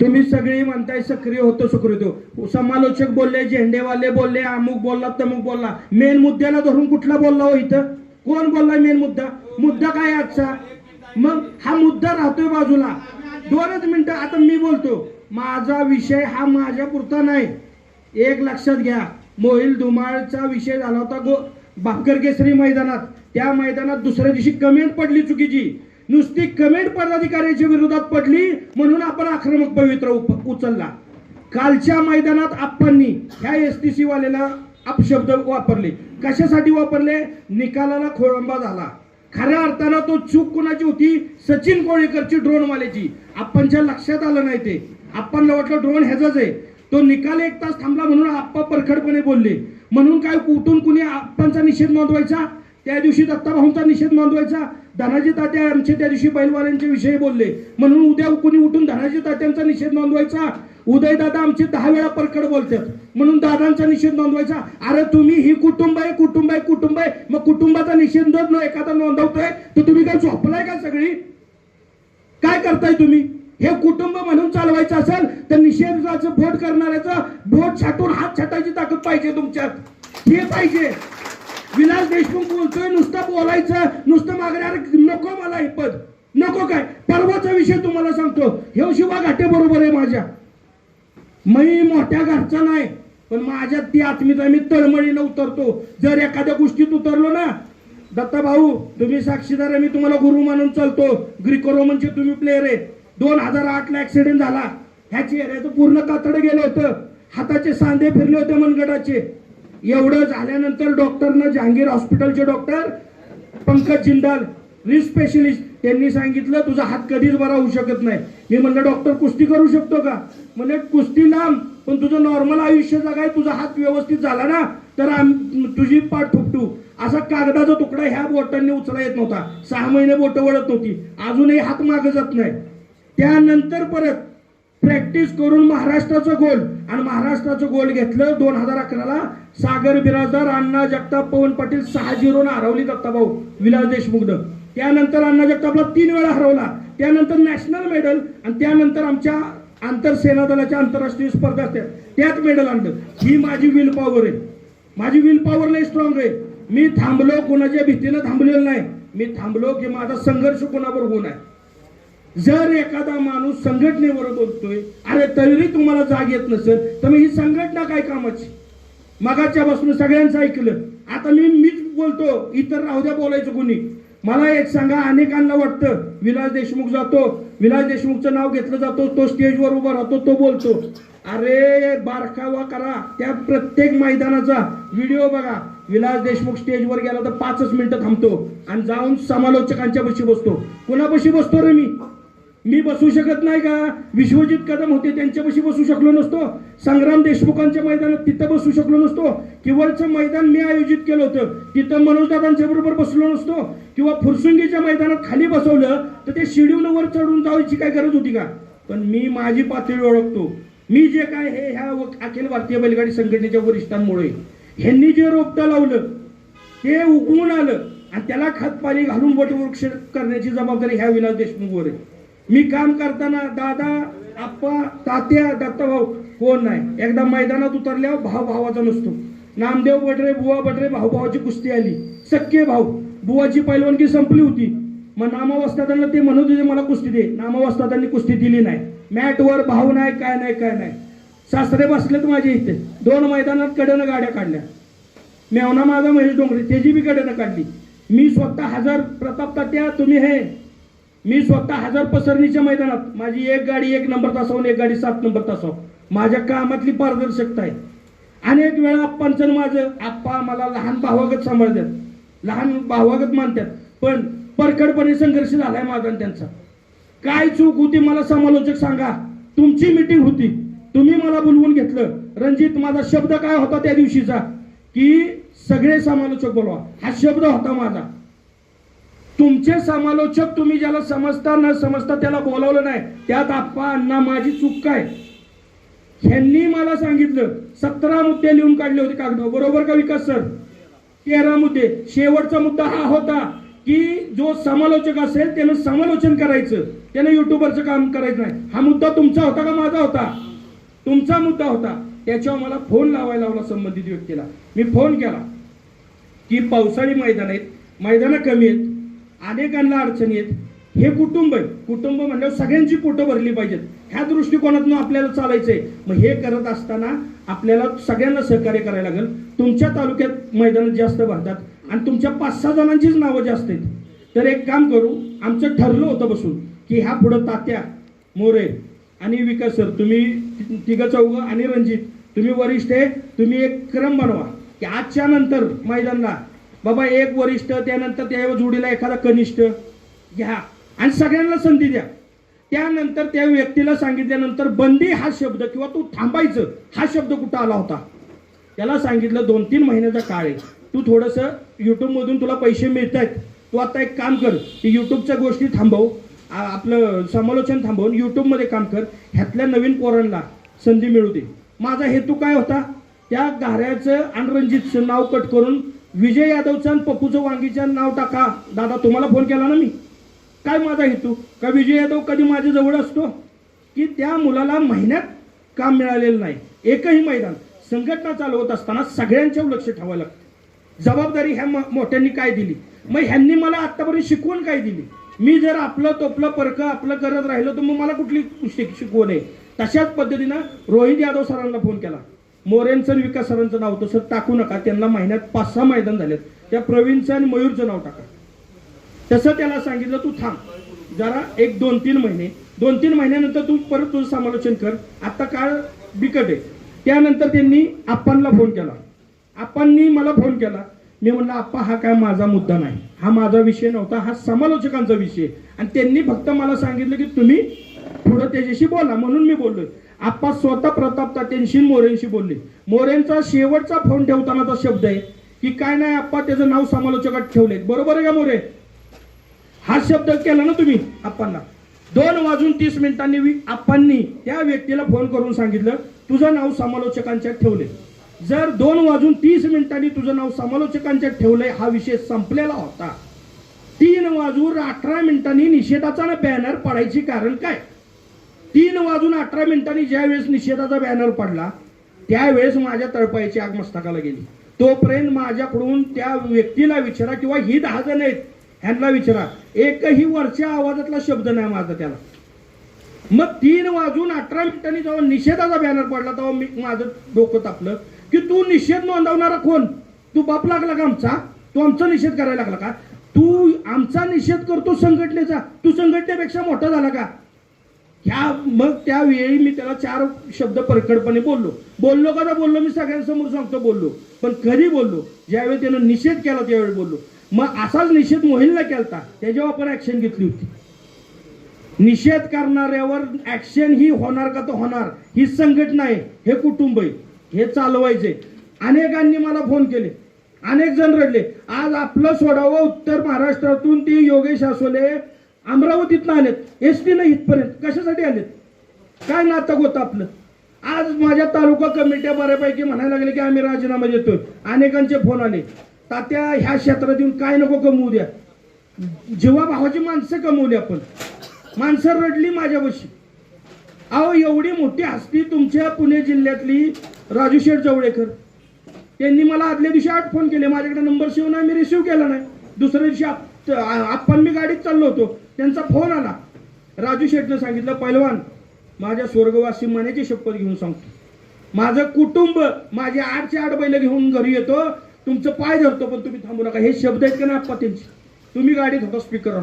तुम्ही सगळी म्हणताय सक्रिय होतो सुकृत समालोचक बोलले झेंडेवाले बोलले अमुक बोलला तमुक बोलला. मेन मुद्द्याला धरून कुठला बोलला हो इथं? कोण बोलला मेन मुद्दा? मुद्दा काय आजचा? मग हा मुद्दा राहतोय बाजूला. दोनच मिनिटं आता मी बोलतो. माझा विषय हा माझ्या पुरता नाही. एक लक्षात घ्या. मोहिल धुमाळचा विषय झाला होता गो भाकर केसरी मैदानात त्या मैदानात दुसऱ्या दिवशी कमेंट पडली चुकीची. नुसती कमेंट पदाधिकाऱ्याच्या विरोधात पडली म्हणून आपण आक्रमक पवित्र उप- उचलला. कालच्या मैदानात आप्पांनी ह्या एस टी सी वाल्याला अपशब्द वापरले. कशासाठी वापरले? निकालाला खोळंबा झाला. खऱ्या अर्थानं तो चूक कोणाची होती? सचिन कोळेकरची ड्रोनवाल्याची. आपणच्या लक्षात आलं नाही ते. आपणला वाटलं ड्रोन ह्याचाच आहे. तो निकाल एक तास थांबला म्हणून आप्पा परखडपणे बोलले. म्हणून काय कुठून कुणी आप्पांचा निषेध नोंदवायचा? त्या दिवशी दत्ताभाऊंचा निषेध नोंदवायचा. धनाजी तात्या आमचे त्या दिवशी बैलवाल्यांच्या विषयी बोलले. म्हणून उद्या कुणी उठून धनाजी तात्यांचा निषेध नोंदवायचा? उदय दादा आमचे दहा वेळा परकड बोलतात. म्हणून दादांचा निषेध नोंदवायचा. अरे तुम्ही ही कुटुंब आहे कुटुंब आहे कुटुंब आहे. मग कुटुंबाचा निषेध न एखादा नोंदवतोय तर तुम्ही काय झोपलाय का सगळी? काय करताय तुम्ही? हे कुटुंब म्हणून चालवायचं असेल तर निषेधाचं भोट करणाऱ्याचं भोट छाटून हात छाटायची ताकद पाहिजे तुमच्यात. हे पाहिजे. विलास देशमुख बोलतोय नुसतं बोलायचं नुसतं मागण्या नको मला हे पद. नको काय? परवाचा विषय तुम्हाला सांगतो. हे शिवा घाटे बरोबर आहे माझ्या. मी मोठ्या घरचा नाही पण माझ्यात ती आत्मीयता मी तळमळीनं उतरतो. जर एखाद्या गोष्टीत उतरलो ना दत्ता भाऊ तुम्ही साक्षीदार आहे मी तुम्हाला गुरु मानून चालतो. ग्रीको रोमनचे तुम्ही प्लेअर आहे. दोन हजार आठला ऍक्सिडेंट झाला. ह्या चेहऱ्याचं पूर्ण कातड गेलं होतं. हाताचे सांधे फिरले होते मनगटाचे. एवढं झाल्यानंतर डॉक्टरनं जहांगीर हॉस्पिटलचे doctor Pankaj Jindal wrist specialist त्यांनी सांगितलं तुझा हात कधीच बरा होऊ शकत नाही. मी म्हणलं डॉक्टर कुस्ती करू शकतो का? म्हणजे कुस्ती लांब पण तुझं नॉर्मल आयुष्य जगाय तुझा हात व्यवस्थित झाला ना तर तुझी पाठ ठुपटू असा कागदाचा तुकडा ह्या बोटांनी उचला येत नव्हता. सहा महिने बोट वळत नव्हती. अजूनही हात मागे जात नाही. त्यानंतर परत प्रॅक्टिस करून महाराष्ट्राचं गोल. आणि महाराष्ट्राचं गोल घेतलं दोन हजार अकराला सागर बिराजदार अण्णा जगताप पवन पाटील सहा झिरो हरवली दत्ताभाऊ विलास देशमुखनं त्यानंतर अण्णा जगतापला तीन वेळा हरवला. त्यानंतर नॅशनल मेडल आणि त्यानंतर आमच्या आंतर सेना दलाच्या आंतरराष्ट्रीय स्पर्धा असतात त्यात मेडल आणलं. ही माझी विल पॉवर आहे. माझी विल पॉवर लय स्ट्रॉंग आहे. मी थांबलो कोणाच्या भीतीनं थांबलेलो नाही. मी थांबलो की माझा संघर्ष कोणाबरोबर होणार? जर एखादा माणूस संघटनेवर बोलतोय अरे तरी तुम्हाला जाग येत नसेल तर मग ही संघटना काय कामाची? मगाच्या बसून सगळ्यांचं ऐकलं. आता मी मीच बोलतो इतर राहू द्या बोलायचं कोणी. मला एक सांगा अनेकांना वाटतं विलास देशमुख जातो विलास देशमुखचं नाव घेतलं जातो तो स्टेजवर उभा राहतो तो बोलतो. अरे बारकावा करा त्या प्रत्येक मैदानाचा व्हिडिओ बघा विलास देशमुख स्टेजवर गेला तर पाचच मिनिटं थांबतो आणि जाऊन समालोचकांच्या बशी बसतो. कुणापाशी बसतो रे मी? मी बसू शकत नाही का? विश्वजित कदम होते त्यांच्यापाशी बसू शकलो नसतो. संग्राम देशमुखांच्या मैदानात तिथं बसू शकलो नसतो. किवळचं मैदान मी आयोजित केलं होतं. तिथं मनोजदादांच्या बरोबर बसलो नसतो. किंवा फुरसुंगीच्या मैदानात खाली बसवलं तर ते शिडीवून वर चढून जायची काय गरज होती का? पण मी माझी पातळी ओळखतो. मी जे काय हे ह्या अखिल भारतीय बैलगाडी संघटनेच्या वरिष्ठांमुळे ह्यांनी जे रोपटं लावलं ते उगवून आलं. आणि त्याला खतपाणी घालून वटवृक्ष करण्याची जबाबदारी ह्या विलास देशमुखवर आहे. मी काम करताना दादा आप्पा तात्या दत्ताभाऊ कोण नाही. एकदा मैदानात उतरल्यावर भाव भावाचा नसतो. नामदेव बटरे बुवा बटरे भाऊ भावाची कुस्ती आली. सख्खे भाऊ बुवाची पैलवानगी संपली होती. मग नामावस्थातांना ते म्हणत होते मला कुस्ती दे. नामावस्थादांनी कुस्ती दिली नाही. मॅटवर भाऊ नाही काय नाही काय नाही. सासरे बसलेत माझे इथे. दोन मैदानात कडनं गाड्या काढल्या. मेवना माझा महेश डोंगरे त्याची बी कडेनं काढली. मी स्वतः हजार प्रताप तात्या तुम्ही हे. मी स्वतः हजार पसरणीच्या मैदानात माझी एक गाडी एक नंबर तासावून एक गाडी सात नंबर तासाव माझ्या कामातली पारदर्शकता आहे. अनेक वेळा आप्पांचं माझं आप्पा मला लहान भावागत सांभाळतात. लहान भावागत मानतात. पण परकडपणे संघर्ष झालाय माझा त्यांचा. काय चूक होती मला समालोचक सांगा. तुमची मीटिंग होती. तुम्ही मला बोलवून घेतलं. रणजित माझा शब्द काय होता त्या दिवशीचा? की सगळे समालोचक बोलवा. हा शब्द होता माझा. तुमचे समालोचक तुम्ही ज्याला समजता न समजता त्याला बोलावलं नाही. त्यात आप्पा अण्णा माझी चूक काय? ह्यांनी मला सांगितलं सतरा मुद्दे लिहून काढले होते कागदावर. बरोबर का विकास सर? तेरा मुद्दे. शेवटचा मुद्दा हा होता की जो समालोचक असेल त्यानं समालोचन करायचं. त्यानं युट्यूबरचं काम करायचं नाही. हा मुद्दा तुमचा होता का माझा होता? तुमचा मुद्दा होता. त्याच्यावर मला फोन लावायला लावला संबंधित व्यक्तीला. मी फोन केला की पावसाळी मैदान आहेत. मैदानं कमी आहेत. अनेकांना अडचणी आहेत. हे कुटुंब आहे कुटुंब म्हणल्यावर सगळ्यांची पोटं भरली पाहिजेत. ह्या दृष्टिकोनातून आपल्याला चालायचंय. मग हे करत असताना आपल्याला सगळ्यांना सहकार्य करायला लागेल. तुमच्या तालुक्यात मैदान जास्त भरतात आणि तुमच्या पाच सहा जणांचीच नावं जास्त आहेत. तर एक काम करू. आमचं ठरलं होतं बसून की ह्या पुढं तात्या मोरे आणि विकास सर तुम्ही तिघं चौघं आणि रणजित तुम्ही वरिष्ठ आहे तुम्ही एक क्रम बनवा. की आजच्या नंतर मैदानला बाबा एक वरिष्ठ त्यानंतर त्या जोडीला एखादा कनिष्ठ. घ्या. आणि सगळ्यांना संधी द्या. त्यानंतर त्या व्यक्तीला सांगितल्यानंतर बंदी हा शब्द किंवा तू थांबायचं हा शब्द कुठं आला होता? त्याला सांगितलं दोन तीन महिन्याचा काळ आहे. तू थोडंसं युट्यूबमधून तुला पैसे मिळत आहेत तू आता एक काम कर की युट्यूबच्या गोष्टी थांबव. आपलं समालोचन थांबवून युट्यूबमध्ये काम कर. ह्यातल्या नवीन पोरांना संधी मिळू दे. माझा हेतू काय होता? त्या गाऱ्याचं आणि नाव कट करून विजय यादवचं आणि पप्पूचं वांगीचं नाव टाका. दादा तुम्हाला फोन केला ना मी? काय माझा हेतू? का विजय यादव कधी माझ्या जवळ असतो? की त्या मुलाला महिन्यात काम मिळालेलं नाही. एकही मैदान संघटना चालवत असताना सगळ्यांच्यावर लक्ष ठेवावं लागतं. जबाबदारी ह्या मोठ्यांनी काय दिली? मग ह्यांनी मला आतापर्यंत शिकवण काय दिली? मी जर आपलं तोपलं परकं आपलं करत राहिलो तर मग मला कुठली शिक- शिकवण आहे तशाच पद्धतीनं रोहित यादव सरांना फोन केला. मोरेंचं आणि विकास सरांचं नाव तसं टाकू नका. त्यांना महिन्यात पाच सहा मैदान झालेत. त्या प्रवीणचं आणि मयूरचं नाव टाका. तसं त्याला सांगितलं तू थांब. जरा एक दोन तीन महिने. दोन तीन महिन्यानंतर तू परत तुझं समालोचन कर. आता काळ बिकट आहे. त्यानंतर त्यांनी आप्पांना फोन केला. आप्पांनी मला फोन केला. मी म्हणलं आप्पा हा काय माझा मुद्दा नाही. हा माझा विषय नव्हता. हा समालोचकांचा विषय आणि त्यांनी फक्त मला सांगितलं की तुम्ही पुढं त्याच्याशी बोला. म्हणून मी बोललोय. आप्पा स्वतः प्रताप तात्यांशी मोरेंशी बोलले. मोरेंचा शेवटचा फोन ठेवतानाचा शब्द आहे की काय नाही आप्पा त्याचं नाव समालोचकात ठेवले बरोबर आहे का मोरे? हा शब्द केला ना तुम्ही आप्पांना. दोन वाजून तीस मिनिटांनी आप्पांनी त्या व्यक्तीला फोन करून सांगितलं तुझं नाव समालोचकांच्या ठेवले जर दोन वाजून तीस मिनिटांनी तुझं नाव समालोचकांच्या ठेवलंय हा विषय संपलेला होता. तीन वाजून अठरा मिनिटांनी निषेधाचा बॅनर पडायची कारण काय? तीन वाजून अठरा मिनिटांनी ज्यावेळेस निषेधाचा बॅनर पडला त्यावेळेस माझ्या तळपायची आग मस्तकाला गेली. तोपर्यंत माझ्याकडून त्या व्यक्तीला विचारा किंवा ही दहा जण आहेत ह्यांना विचारा. एकही वरच्या आवाजातला शब्द नाही माझा त्याला. मग तीन वाजून अठरा मिनिटांनी जेव्हा निषेधाचा बॅनर पडला तेव्हा मी माझं डोकं तापलं की तू निषेध नोंदवणारा कोण? तू बाप लागला का आमचा? तू आमचा निषेध करायला लागला का? तू आमचा निषेध करतो संघटनेचा. तू संघटनेपेक्षा मोठा झाला का? ह्या मग त्यावेळी मी त्याला चार शब्द परखडपणे बोललो. बोललो का ना बोललो मी सगळ्यांसमोर सांगतो बोललो. पण कधी बोललो? ज्यावेळी त्यानं निषेध केला त्यावेळी बोललो. मग असाच निषेध मोहिलला केलता त्याच्यावर आपण ऍक्शन घेतली होती. निषेध करणाऱ्यावर ऍक्शन ही होणार का तर होणार ही संघटना आहे हे कुटुंब आहे हे चालवायचे अनेकांनी मला फोन केले. अनेक जण रडले. आज आपलं सोडावं उत्तर महाराष्ट्रातून ती योगेश आसोले अमरावतीतनं आलेत. एस टीनं इथपर्यंत. कशासाठी आलेत? काय नातक होतं आपलं? आज माझ्या तालुका कमिट्या बऱ्यापैकी म्हणायला लागले की आम्ही राजीनामा देतोय. अनेकांचे फोन आले. तात्या ह्या क्षेत्रात येऊन काय नको कमवू द्या. जेव्हा भावाची माणसं कमवली आपण. माणसं रडली माझ्यापाशी. अहो एवढी मोठी हस्ती तुमच्या पुणे जिल्ह्यातली राजू शेठ जवळेकर. त्यांनी मला आदल्या दिवशी आठ फोन केले. माझ्याकडे नंबर शिव नाही मी रिसिव्ह केला नाही. दुसऱ्या दिवशी आप- आपण मी गाडीत चाललो होतो. त्यांचा फोन आला. राजू शेठनं सांगितलं पैलवान माझ्या स्वर्गवासी मनाची शपथ घेऊन सांगतो. माझं कुटुंब माझे आठचे आठ बैल घेऊन घरी येतो. तुमचं पाय धरतो पण तुम्ही थांबू नका. हे शब्द आहेत का नाही पतींचे तुम्ही गाडीत होता स्पीकर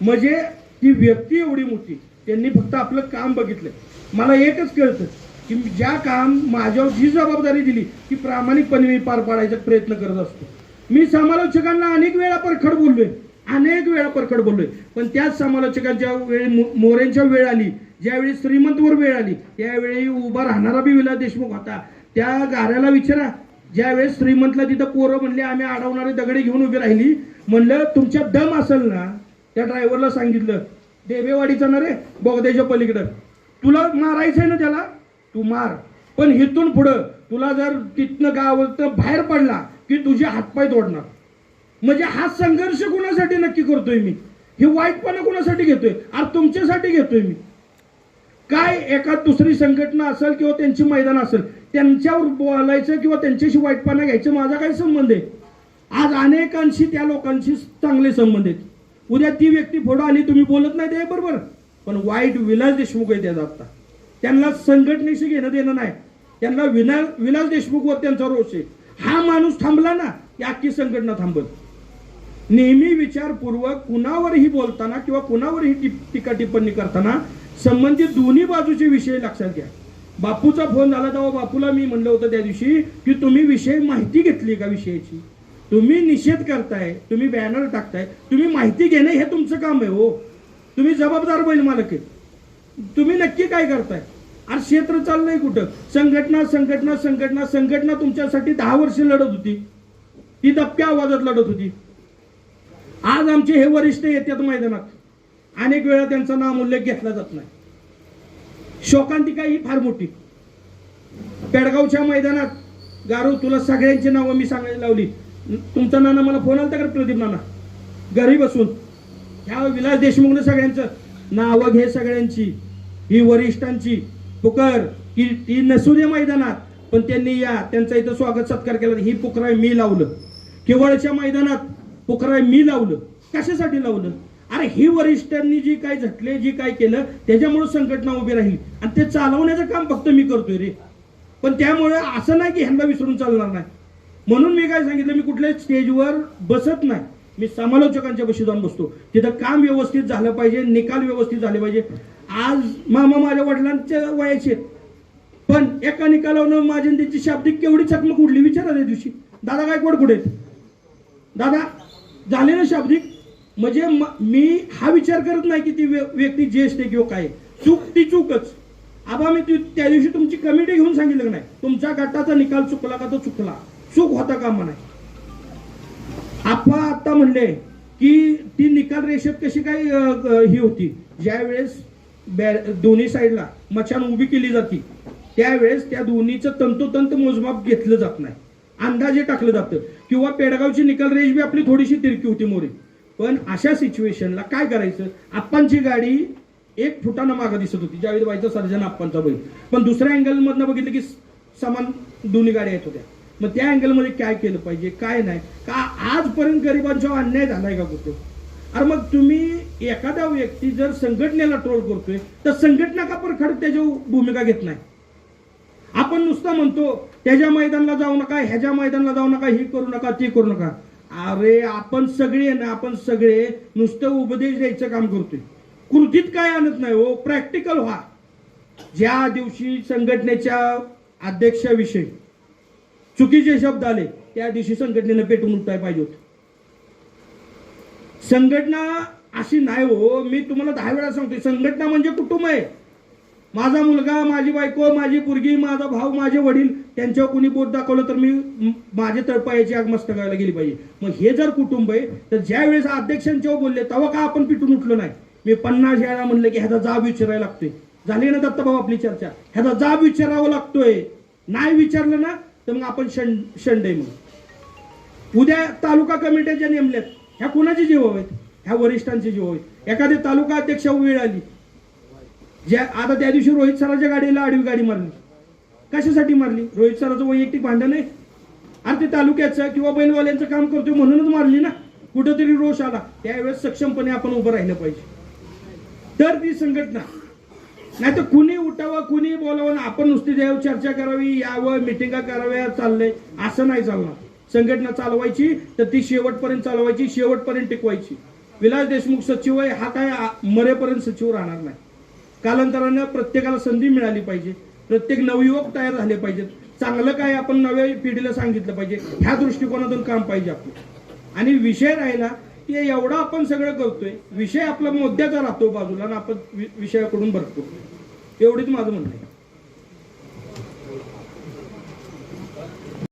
म्हणजे ती व्यक्ती एवढी मोठी त्यांनी फक्त आपलं काम बघितलं मला एकच कळतं की ज्या काम माझ्यावर जी जबाबदारी दिली ती प्रामाणिकपणे मी पार पाडायचा प्रयत्न करत असतो. मी समालोचकांना अनेक वेळा परखड बोललोय अनेक वेळा परखड बोललोय. पण त्याच समालोचकांच्या वेळी मोऱ्यांच्या मोरेंच्या वेळ आली ज्यावेळी श्रीमंतवर वेळ आली त्यावेळी उभा राहणारा बी विलास देशमुख होता. त्या गाऱ्याला विचारा. ज्यावेळेस श्रीमंतला तिथं पोरं म्हणले आम्ही अडवणारे दगडे घेऊन उभी राहिली. म्हणलं तुमच्या दम असेल ना? त्या ड्रायव्हरला सांगितलं देवेवाडीचा ना रे बोगद्याच्या पलीकडं. तुला मारायचंय ना त्याला? तू मार. पण हिथून पुढं तुला जर तिथनं गावात बाहेर पडला की तुझे हातपाय तोडणार. म्हणजे हा संघर्ष कुणासाठी नक्की करतोय मी? हे वाईटपणा कुणासाठी घेतोय? अरे तुमच्यासाठी घेतोय मी. काय एका दुसरी संघटना असेल किंवा त्यांची मैदान असेल त्यांच्यावर बोलायचं किंवा त्यांच्याशी वाईटपणा घ्यायचं माझा काय संबंध आहे. आज अनेकांशी त्या लोकांशी चांगले संबंध आहेत. उद्या ती व्यक्ती फोडा आली तुम्ही बोलत नाही ते बरोबर. पण वाईट विलास देशमुख आहे त्याचा आत्ता. त्यांना संघटनेशी घेणं देणं नाही. त्यांना विना विलास देशमुखवर त्यांचा रोष आहे. हा माणूस थांबला ना की अख्खी संघटना थांबत नेहमी विचारपूर्वक कुणावरही बोलताना किंवा कुणावरही टिप- टीका टिप्पणी करताना संबंधित दोन्ही बाजूचे विषय लक्षात घ्या. बापूचा फोन झाला तेव्हा बापूला मी म्हणलं होतं त्या दिवशी की तुम्ही विषय माहिती घेतली का विषयाची? तुम्ही निषेध करताय तुम्ही बॅनर टाकताय तुम्ही माहिती घेणं हे तुमचं काम आहे हो. तुम्ही जबाबदार बैल मालक आहे. तुम्ही नक्की काय करताय? आज क्षेत्र चाललंय कुठं? संघटना संघटना संघटना संघटना तुमच्यासाठी दहा वर्ष लढत होती. ती दबक्या आवाजात लढत होती. आज आमचे हे वरिष्ठ येतात मैदानात. अनेक वेळा त्यांचा नाम उल्लेख घेतला जात नाही. शोकांतिका ही फार मोठी. पेडगावच्या मैदानात गारू तुला सगळ्यांची नावं मी सांगायला लावली. तुमचा नाना मला फोन आलता का प्रदीप नाना? घरी बसून. ह्या विलास देशमुखनं सगळ्यांचं नावं घे सगळ्यांची. ही वरिष्ठांची. पुकार ही ती नसू दे मैदानात पण त्यांनी या त्यांचा इथं स्वागत सत्कार केला. ही पुकरा मी लावलं. केवळच्या मैदानात पुकराय मी लावलं. कशासाठी लावलं? अरे ही वरिष्ठांनी जी काय झटले जी काय केलं त्याच्यामुळे संघटना उभी राहील. आणि ते चालवण्याचं काम फक्त मी करतोय रे. पण त्यामुळे असं नाही की ह्यांना विसरून चालणार नाही. म्हणून मी काय सांगितलं मी कुठल्याच स्टेजवर बसत नाही. मी समालोचकांच्या बशी जाऊन बसतो. तिथं काम व्यवस्थित झालं पाहिजे निकाल व्यवस्थित झाले पाहिजे. आज मामा माझ्या वडिलांच्या वयाचे आहेत. पण एका निकालावर माझी त्यांची शाब्दिक केवढी चकमक उडली विचारा त्या दिवशी. दादा गायकवाड कुठे आहेत? दादा? झालेलं शाब्दिक म्हणजे मी हा विचार करत नाही की ती व्यक्ती ज्येष्ठ आहे किंवा काय. चूक ती चूकच. आबा मी ती- त्या दिवशी तुमची कमिटी घेऊन सांगितलं नाही. तुमच्या गटाचा निकाल चुकला का तो चुकला. चूक होता कामा नाही आपा आता म्हणले की ती निकाल रेषेत कशी काय ही होती. ज्यावेळेस बॅ- दोन्ही साईडला मचान उभी केली जाते त्यावेळेस त्या दोन्हीचं तंतोतंत मोजमाप घेतलं जात नाही. अंदाजे टाकलं जातं. किंवा पेडगावची निकाल रेंज बी आपली थोडीशी तिरकी होती मोरी. पण अशा सिच्युएशनला काय करायचं? आप्पांची गाडी एक फुटानं मागं दिसत होती. ज्यावेळी व्हायचं सर्जन आप्पांचा बैल. पण दुसऱ्या अँगलमधनं बघितलं की समान दोन्ही गाड्या येत होत्या. मग त्या अँगलमध्ये काय केलं पाहिजे? काय नाही? का आजपर्यंत गरिबांचा अन्याय झालाय का कुठे? अरे मग तुम्ही एखादा व्यक्ती जर संघटनेला ट्रोल करतोय तर संघटना का परखड त्याची भूमिका घेत नाही? आपण नुसतं म्हणतो त्याच्या मैदानाला जाऊ नका ह्याच्या मैदानाला जाऊ नका ही करू नका ती करू नका. अरे आपण सगळे ना आपण सगळे नुसतं उपदेश द्यायचं काम करतोय. कृतीत काय आणत नाही हो प्रॅक्टिकल व्हा. ज्या दिवशी संघटनेच्या अध्यक्षाविषयी चुकीचे शब्द आले त्या दिवशी संघटनेनं पेटून उठताय पाहिजे होत. संघटना अशी नाही हो मी तुम्हाला दहा वेळा सांगतोय संघटना म्हणजे कुटुंब आहे. माझा मुलगा माझी बायको माझी पुरगी माझा भाऊ माझे वडील त्यांच्यावर कोणी बोट दाखवलं तर मी माझे तळपायाची आग मस्तकाला गेली पाहिजे. मग हे जर कुटुंब आहे तर ज्या वेळेस अध्यक्षांच्यावर बोलले तेव्हा का आपण पिटून उठलो नाही? मी पन्नास यायला म्हणलं की ह्याचा जाब विचारायला लागतोय. झाली ना दत्ताभाऊ आपली चर्चा? ह्याचा जाब विचारावा लागतोय. नाही विचारलं ना तर मग आपण शं शंडे मग उद्या तालुका कमिट्या ज्या नेमल्यात ह्या कुणाचे जीव आहेत? ह्या वरिष्ठांचे जीव आहेत. एखादे तालुका अध्यक्ष वेळ आली ज्या आता त्या दिवशी रोहित सराच्या गाडीला आडवी गाडी मारली. कशासाठी मारली? रोहित सराचं वैयक्तिक भांडण आहे. अरे ते तालुक्याचं किंवा बैलवाल्यांचं काम करतोय म्हणूनच मारली ना. कुठंतरी रोष आला. त्यावेळेस सक्षमपणे आपण उभं राहिलं पाहिजे. तर ती संघटना. नाही तर कुणी उठावं कुणी बोलावं आपण नुसती देव चर्चा करावी यावं मिटिंगा कराव्या चाललंय. असं नाही चालणार. संघटना चालवायची तर ती शेवटपर्यंत चालवायची शेवटपर्यंत टिकवायची. विलास देशमुख सचिव आहे हा काय मरेपर्यंत सचिव राहणार नाही. कालांतरानं प्रत्येकाला संधी मिळाली पाहिजे. प्रत्येक नवयुवक तयार झाले पाहिजेत. चांगलं काय आपण नव्या पिढीला सांगितलं पाहिजे. ह्या दृष्टिकोनातून काम पाहिजे आपलं. आणि विषय राहिला की एवढं आपण सगळं करतोय. विषय आपला मुद्द्याचा राहतो बाजूला आणि आपण विषयाकडून भरतो एवढीच माझं म्हणणं आहे.